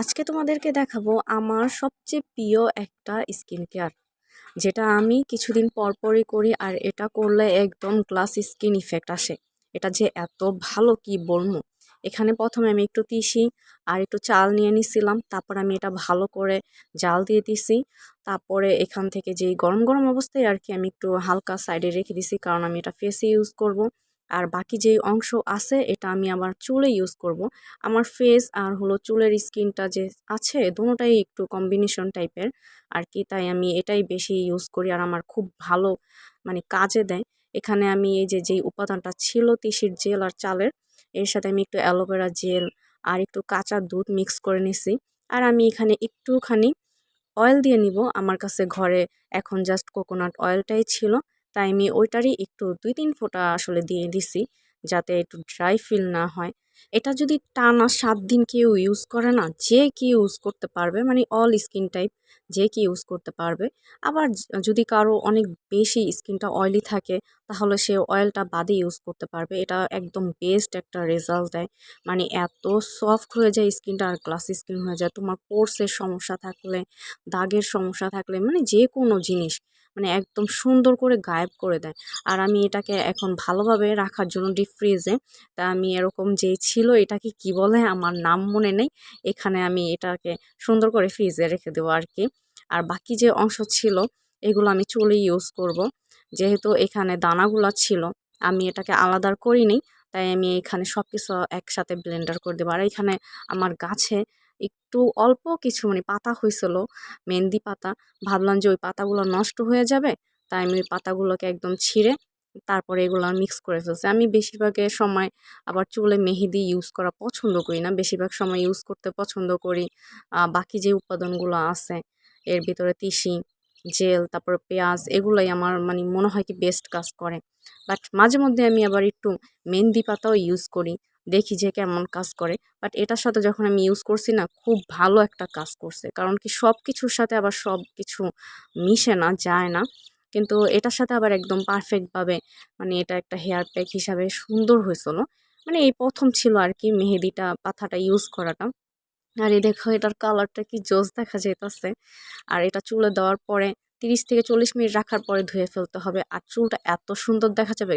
আজকে তোমাদেরকে দেখাবো আমার সবচেয়ে প্রিয় একটা স্কিন কেয়ার। যেটা আমি কিছুদিন পর পরই করি আর এটা করলে একদম গ্লাস স্কিন ইফেক্ট আসে। এটা যে এত ভালো কি বলব? এখানে প্রথমে আমি একটু তিসি আর একটু চাল নিয়ে নিছিলাম, তারপর আমি এটা ভালো করে জাল দিয়ে দিছি। তারপরে এখান থেকে যেই গরম গরম অবস্থায় আর কি আমি একটু হালকা সাইডে রেখে দিছি, কারণ আমি এটা ফেসে ইউজ করব। আর বাকি যেই অংশ আছে, এটা আমি আমার চুলে ইউজ করব। আমার ফেস আর হলো চুলের স্কিনটা যে আছে, দুটোটাই একটু কম্বিনেশন টাইপের আর কি, তাই আমি এটাই বেশি ইউজ করি আর আমার খুব ভালো মানে কাজে দেয়। এখানে আমি এই যে, যেই উপাদানটা ছিল তিসির জেল আর চালের, এর সাথে আমি একটু অ্যালোভেরা জেল আর একটু কাঁচা দুধ মিক্স করে নিছি। আর আমি এখানে একটুখানি অয়েল দিয়ে নিব। আমার কাছে ঘরে এখন জাস্ট কোকোনাট অয়েলটাই ছিল। তাই আমি ওইটারই একটু দুই তিন ফোঁটা আসলে দিয়ে দিছি, যাতে একটু ড্রাই ফিল না হয়। এটা যদি টানা সাত দিন কেউ ইউজ করে না, যে কি ইউজ করতে পারবে মানে অল স্কিন টাইপ যে কি ইউজ করতে পারবে। আবার যদি কারও অনেক বেশি স্কিনটা অয়েলি থাকে, তাহলে সে অয়েলটা বাদে ইউজ করতে পারবে। এটা একদম বেস্ট একটা রেজাল্ট দেয়। মানে এত সফট হয়ে যায় স্কিনটা আর গ্লাস স্কিন হয়ে যায়। তোমার পোর্সের সমস্যা থাকলে, দাগের সমস্যা থাকলে মানে যে কোনো জিনিস মানে একদম সুন্দর করে গায়েব করে দেয়। আর আমি এটাকে এখন ভালোভাবে রাখার জন্য ডিপ ফ্রিজে তা আমি এরকম যে ছিল, এটাকে কি বলে আমার নাম মনে নেই। এখানে আমি এটাকে সুন্দর করে ফ্রিজে রেখে দেবো আর কি আর বাকি যে অংশ ছিল, এগুলো আমি চুলে ইউজ করব। যেহেতু এখানে দানাগুলো ছিল, আমি এটাকে আলাদা করিনি, তাই আমি এখানে সব কিছু একসাথে ব্লেন্ডার করে দেবো। আর এখানে আমার গাছে একটু অল্প কিছু মানে পাতা হয়েছিল, মেহেন্দি পাতা। ভাবলাম যে ওই পাতাগুলো নষ্ট হয়ে যাবে, তাই আমি ওই পাতাগুলোকে একদম ছিঁড়ে তারপরে এগুলো মিক্স করে ফেলছি। আমি বেশিরভাগের সময় আবার চুলে মেহেদি ইউজ করা পছন্দ করি না। বেশিরভাগ সময় ইউজ করতে পছন্দ করি। বাকি যে উপাদানগুলো আছে, এর ভিতরে তিসি, জেল, তারপর পেঁয়াজ, এগুলোই আমার মানে মনে হয় কি বেস্ট কাজ করে। বাট মাঝে মধ্যে আমি আবার একটু মেহেন্দি পাতাও ইউজ করি, দেখি যে কেমন কাজ করে। বাট এটার সাথে যখন আমি ইউজ করছি না, খুব ভালো একটা কাজ করছে। কারণ কি সব কিছুর সাথে আবার সব কিছু মিশে না, যায় না। কিন্তু এটার সাথে আবার একদম পারফেক্টভাবে মানে এটা একটা হেয়ার প্যাক হিসাবে সুন্দর হয়েছিল। মানে এই প্রথম ছিল আর কি মেহেদিটা পাথাটা ইউজ করাটা। আর এই দেখো এটার কালারটা কি জোস দেখা যেতেছে আর এটা চুলে দেওয়ার পরে তিরিশ থেকে চল্লিশ মিনিট রাখার পরে ধুয়ে ফেলতে হবে। আর চুলটা এত সুন্দর দেখা যাবে